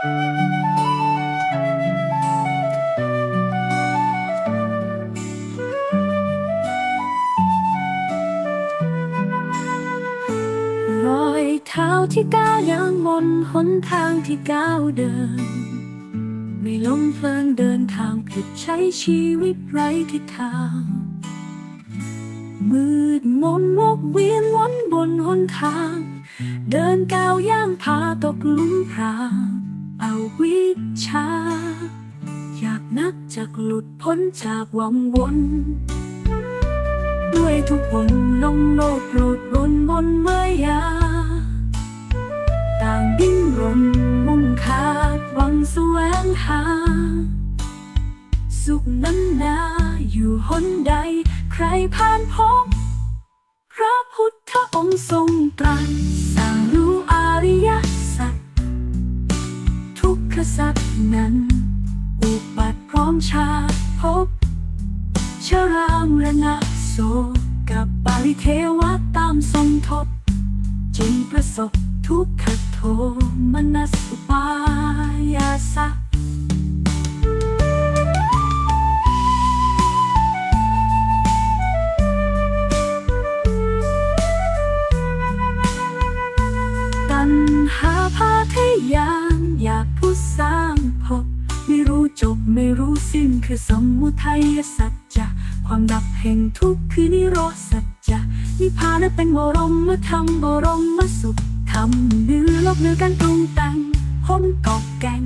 รอยเท้าที่ก้าวย่างบนหนทางที่ก้าวเดิน ไม่ลงเพลิงเดินทางผิดใช้ชีวิตไร้ทิศทาง มืดมนวกเวียนวนบนหนทาง เดินก้าวย่างพาตกหลุมพราง วิชา อยากนักจากหลุดพ้นจากวังวนด้วยทุกคนลงโลกโปรดบนบนเมื่อยา ต่างดิ้นรนมุ่งขาดหวังแสวงหา สุขนั้นนาอยู่หนใดใครผ่านพบพระพุทธองค์ทรงตรัสสั่งรู้อริยสัจ ทุกขสัจนั้น อุบัติพร้อมชาพบชรามรณะโศกับปาริเทวะตามสมทบ จึงประสบทุกขโทมนัสุปายาสะตัณหาพาทยานอยาก สร้างพบ ไม่รู้จบไม่รู้สิ้นคือสมุทัยสัจจะ ความดับแห่งทุกข์คือนิโรธสัจจะนิพพานเป็นบรมธรรมบรมมสุขธรรมเนื้อลบเนื้อการปรุงแต่งพ้นกอกแกง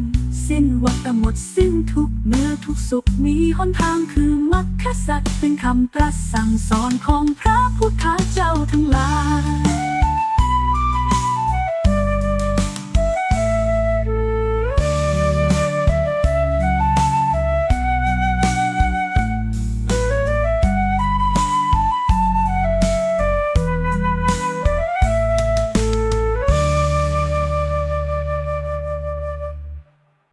สิ้นวัฏหมดสิ้นทุกเมื่อทุกสุขมีหนทางคือมรรคสัจเป็นคำตรัสสั่งสอนของพระพุทธเจ้าทั้งหลาย